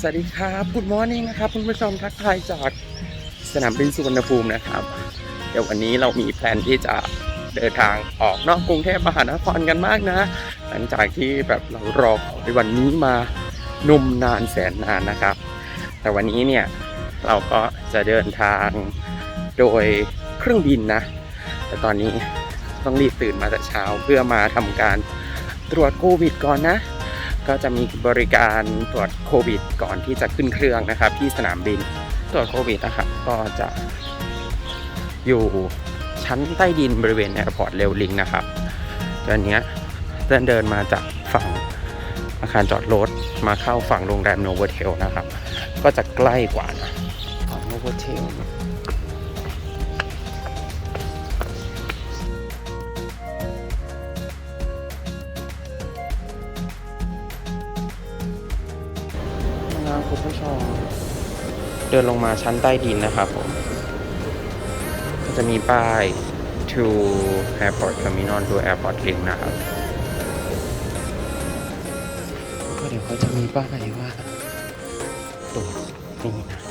สวัสดีครับกุ o มอร์นิ่งนะครับคุณผู้ชมทักทายจากสนามบินสุวรรณภูมินะครับ เดี๋ยววันนี้เรามีแพลนที่จะเดินทางออกนอกกรุงเทพมหานครกันมากนะ หลังจากที่แบบเรารอคอวันนี้มานุ่มนานแสนนานนะครับ แต่วันนี้เนี่ยเราก็จะเดินทางโดยเครื่องบินนะ แต่ตอนนี้ต้องรีบตื่นมาแต่เช้าเพื่อมาทำการตรวจโควิดก่อนนะ ก็จะมีบริการตรวจโควิด ก่อนที่จะขึ้นเครื่องนะครับ ที่สนามบินตรวจโควิดนะครับก็จะอยู่ชั้นใต้ดินบริเวณแอร์พอร์ตเรลลิงนะครับตอนนี้เดินเดินมาจากฝั่งอาคารจอดรถมาเข้าฝั่งโรงแรมโนเวเทลนะครับ ก็จะใกล้กว่านะของโนเวเทล เดินลงมาชั้นใต้ดินนะครับผมก็จะมีป้าย to airport terminal to airport link นะครับก็เดี๋ยวเขาจะมีป้ายว่าตรวจนี่นะ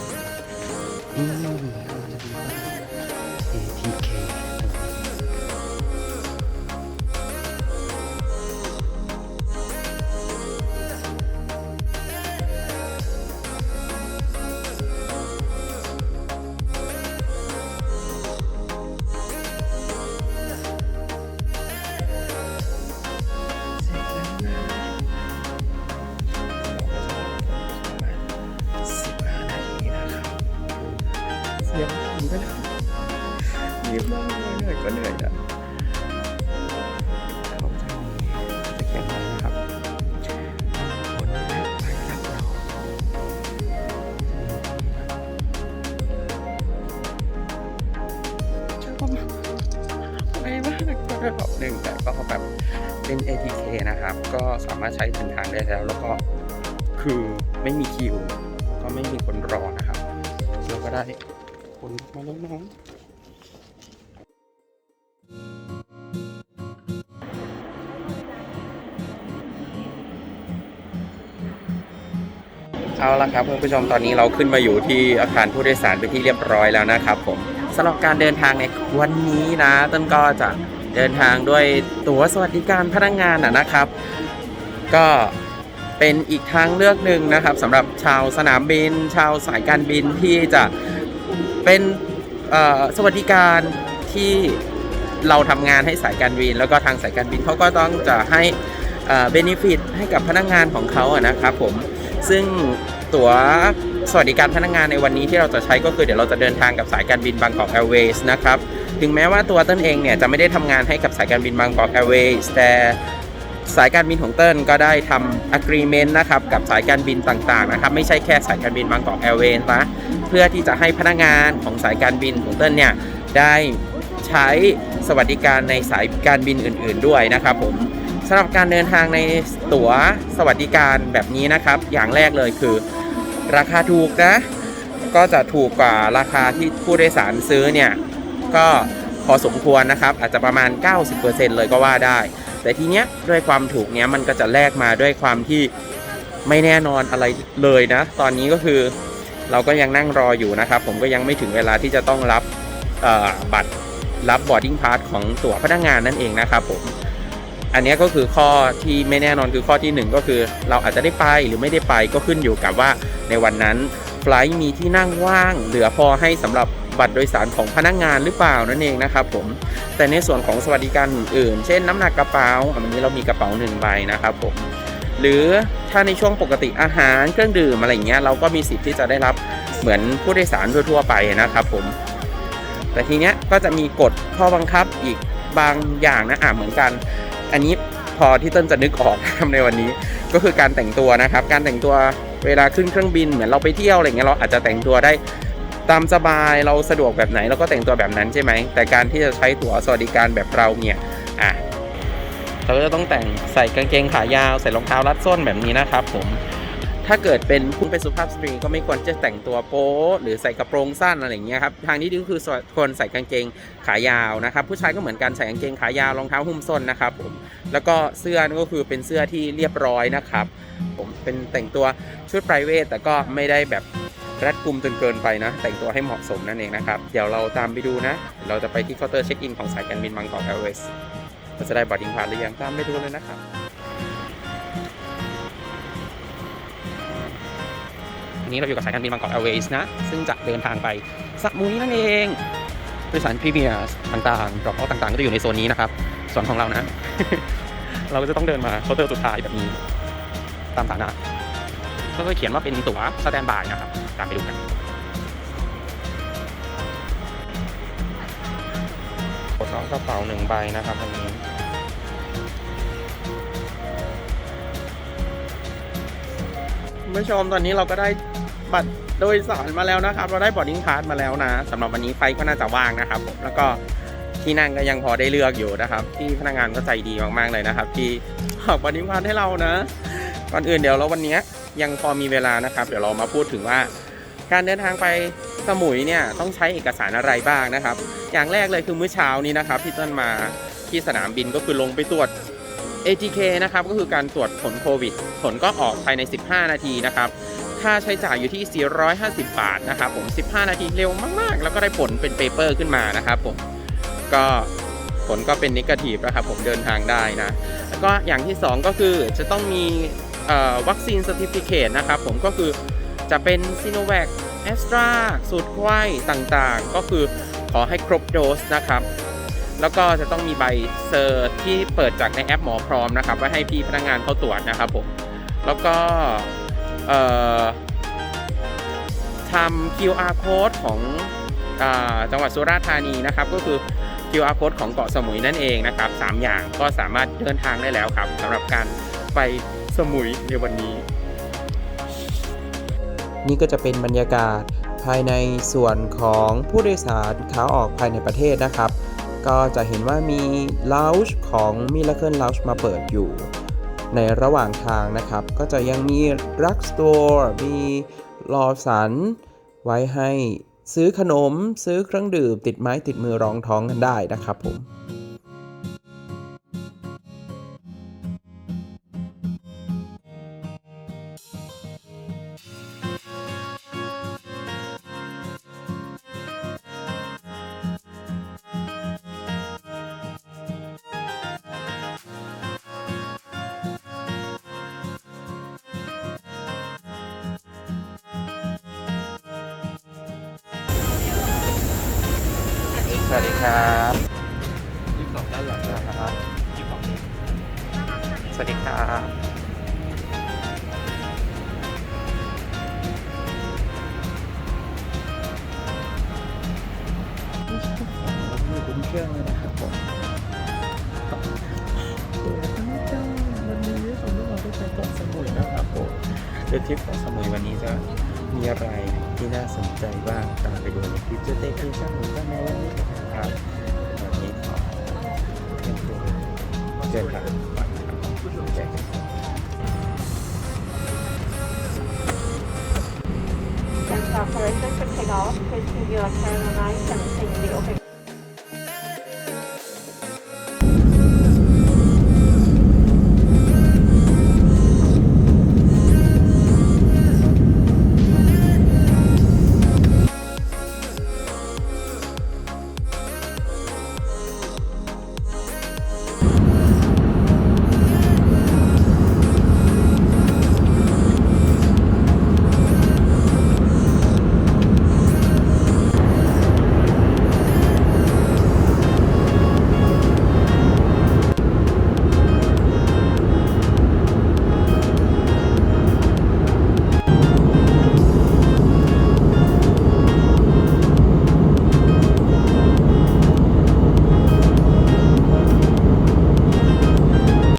รีบมากเลยเหนื่อยก็เหนื่อยนะเขาจะจะเขียนไว้นะครับคนแรกไปรับเราชอบมากไม่มากระดับหนึ่งแต่ก็แบบเป็น ATK นะครับ ก็สามารถใช้เดินทางได้แล้ว แล้วก็คือไม่มีคิว ก็ไม่มีคนรอนะครับเราก็ได้คนมาแล้วน้อง เอาละครับคุณผู้ชมตอนนี้เราขึ้นมาอยู่ที่อาคารผู้โดยสารเป็นที่เรียบร้อยแล้วนะครับผมสำหรับการเดินทางในวันนี้นะ ต้นก็จะเดินทางด้วยตั๋วสวัสดิการพนักงานนะครับ ก็เป็นอีกทางเลือกหนึ่งนะครับสำหรับชาวสนามบิน ชาวสายการบินที่จะเป็นสวัสดิการที่เราทำงานให้สายการบิน แล้วก็ทางสายการบินเขาก็ต้องจะให้เบนฟิตให้กับพนักงานของเขาอะนะครับผม ซึ่งตั๋วสวัสดิการพนักงานในวันนี้ที่เราจะใช้ก็คือเดี๋ยวเราจะเดินทางกับสายการบินบางกอกแอร์เวย์นะครับ ถึงแม้ว่าตัวเต้นเองเนี่ยจะไม่ได้ทำงานให้กับสายการบินบางกอกแอร์เวย์แต่สายการบินของเติ้ลก็ได้ทำ agreement นะครับกับสายการบินต่างๆนะครับไม่ใช่แค่สายการบินบางกอกแอร์เวย์นะเพื่อที่จะให้พนักงานของสายการบินของเติ้ลเนี่ยได้ใช้สวัสดิการในสายการบินอื่น ๆด้วยนะครับผม สำหรับการเดินทางในตั๋วสวัสดิการแบบนี้นะครับ อย่างแรกเลยคือ ราคาถูกนะ ก็จะถูกกว่าราคาที่ผู้โดยสารซื้อเนี่ยก็พอสมควรนะครับ อาจจะประมาณ 90%เลยก็ว่าได้ แต่ทีเนี้ยด้วยความถูกเนี้ยมันก็จะแลกมาด้วยความที่ไม่แน่นอนอะไรเลยนะ ตอนนี้ก็คือเราก็ยังนั่งรออยู่นะครับ ผมก็ยังไม่ถึงเวลาที่จะต้องรับบัตรรับบอร์ดิ้งพาสของตั๋วพนักงานนั่นเองนะครับผม อันนี้ก็คือข้อที่ไม่แน่นอนคือข้อที่หนึ่งก็คือ เราอาจจะได้ไปหรือไม่ได้ไปก็ขึ้นอยู่กับว่าในวันนั้นไฟล์มีที่นั่งว่าง เหลือพอให้สำหรับบัตรโดยสารของพนักงานหรือเปล่านั่นเองนะครับผมแต่ในส่วนของสวัสดิการอื่นๆ เช่น น้ำหนักกระเป๋าอันนี้เรามีกระเป๋าหนึ่งใบนะครับผมหรือถ้าในช่วงปกติอาหารเครื่องดื่มอะไรเงี้ยเราก็มีสิทธิ์ที่จะได้รับเหมือนผู้โดยสารทั่วๆไปนะครับผมแต่ทีเนี้ยก็จะมีกฎข้อบังคับอีกบางอย่างนะอะเหมือนกัน อันนี้พอที่ต้นจะนึกออกนะครับในวันนี้ ก็คือการแต่งตัวนะครับ การแต่งตัวเวลาขึ้นเครื่องบินเหมือนเราไปเที่ยวอะไรเงี้ยเราอาจจะแต่งตัวได้ตามสบายเราสะดวกแบบไหนเราก็แต่งตัวแบบนั้นใช่ไหม แต่การที่จะใช้ตั๋วสวัสดิการแบบเราเนี่ยอะเราก็จะต้องแต่งใส่กางเกงขายาวใส่รองเท้ารัดส้นแบบนี้นะครับผม ถ้าเกิดเป็นคุณเป็นสุภาพสตรีก็ไม่ควรจะแต่งตัวโป๊หรือใส่กระโปรงสั้นอะไรอย่างเงี้ยครับทางที่ดีก็คือควรใส่กางเกงขายาวนะครับ ผู้ชายก็เหมือนกันใส่กางเกงขายาวรองเท้าหุ้มส้นนะครับผมแล้วก็เสื้อก็คือเป็นเสื้อที่เรียบร้อยนะครับ ผมเป็นแต่งตัวชุดไพรเวทแต่ก็ไม่ได้แบบรัดกุมจนเกินไปนะ แต่งตัวให้เหมาะสมนั่นเองนะครับ เดี๋ยวเราตามไปดูนะ เราจะไปที่เคาน์เตอร์เช็คอินของสายการบินบางกอกแอร์เวย์เราจะได้บอร์ดิ้งพาสหรือยังตามไปดูเลยนะครับ วันนี้เราอยู่กับสายการบินบางกอกแอร์เวย์นะ ซึ่งจะเดินทางไปสัมุยนั่นเองบริษัทพรีเมียร์ต่างๆดรอปต่างๆ ก็จะอยู่ในโซนนี้นะครับ ส่วนของเรานะ เราก็จะต้องเดินมาเคาน์เตอร์สุดท้ายแบบนี้ตามฐานะก็จะเขียนว่าเป็นตั๋วสแตนบายนะครับ ตามไปดูกันกดน้องกระเป๋าหนึ่งใบนะครับวันนี้คุณผู้ชมตอนนี้เราก็ได้ บัตรโดยสารมาแล้วนะครับ เราได้บอร์ดิ้งพาสมาแล้วนะสำหรับวันนี้ไฟก็น่าจะว่างนะครับผมแล้วก็ที่นั่งก็ยังพอได้เลือกอยู่นะครับที่พนักงานก็ใจดีมากๆเลยนะครับ ที่ออกบอร์ดิ้งพาสให้เรานะก่อนอื่นเดี๋ยวเราวันนี้ยังพอมีเวลานะครับ เดี๋ยวเรามาพูดถึงว่า การเดินทางไปสมุยเนี่ยต้องใช้เอกสารอะไรบ้างนะครับ อย่างแรกเลยคือมื้อเช้านี้นะครับที่ต้นมาที่สนามบินก็คือลงไปตรวจ ATK นะครับก็คือการตรวจผลโควิด ผลก็ออกภายใน 15 นาทีนะครับ ค่าใช้จ่ายอยู่ที่ 450 บาทนะครับผม 15 นาทีเร็วมาก ๆ แล้วก็ได้ผลเป็นเปเปอร์ขึ้นมานะครับผม ก็ผลก็เป็นนิเกทีฟนะครับผมเดินทางได้นะ แล้วก็อย่างที่ 2 ก็คือจะต้องมีวัคซีน c e r t i f i c a t e นะครับผมก็คือจะเป็นซีโนแวคแอสตราสูตรไข้ต่างๆ ก็คือขอให้ครบโดสนะครับ แล้วก็จะต้องมีใบเซอร์ที่เปิดจากในแอปหมอพร้อมนะครับไว้ให้พี่พนักงานเขาตรวจนะครับผม แล้วก็ ทำ QR code ของอจังหวัดสุราษฎร์ธานีนะครับ ก็คือ QR code ของเกาะสมุยนั่นเองนะครับสามอย่างก็สามารถเดินทางได้แล้วครับสำหรับการไปสมุยในวันนี้ นี่ก็จะเป็นบรรยากาศภายในส่วนของผู้โดยสารขาออกภายในประเทศนะครับ ก็จะเห็นว่ามี Lounge ของ Miracle Lounge มาเปิดอยู่ ในระหว่างทางนะครับ ก็จะยังมีรักสโตร์มีรอสัน ไว้ให้ซื้อขนม ซื้อเครื่องดื่ม ติดไม้ติดมือรองท้องกันได้นะครับผม ครับยี่สิบสองด้านหลังนะครับยี่สิบสองสวัสดีครับเป็นเครื่องเลยนะครับผมเดี๋ยวนะจ๊ะวันนี้สมมติเราได้ไปเกาะสมุยนะครับผมเดี๋ยวทริปเกาะสมุยวันนี้จะ มีอะไรที่น่าสนใจบ้างตามไปดูในคลิปจเต้นที่ช่างหรือช่างในวันนี้นะครับวันนี้ขอเชิญชวนเดินทางก่อนนะครับเจอกัน And uh, for a second takeoff, please keep your turn on ice and take the open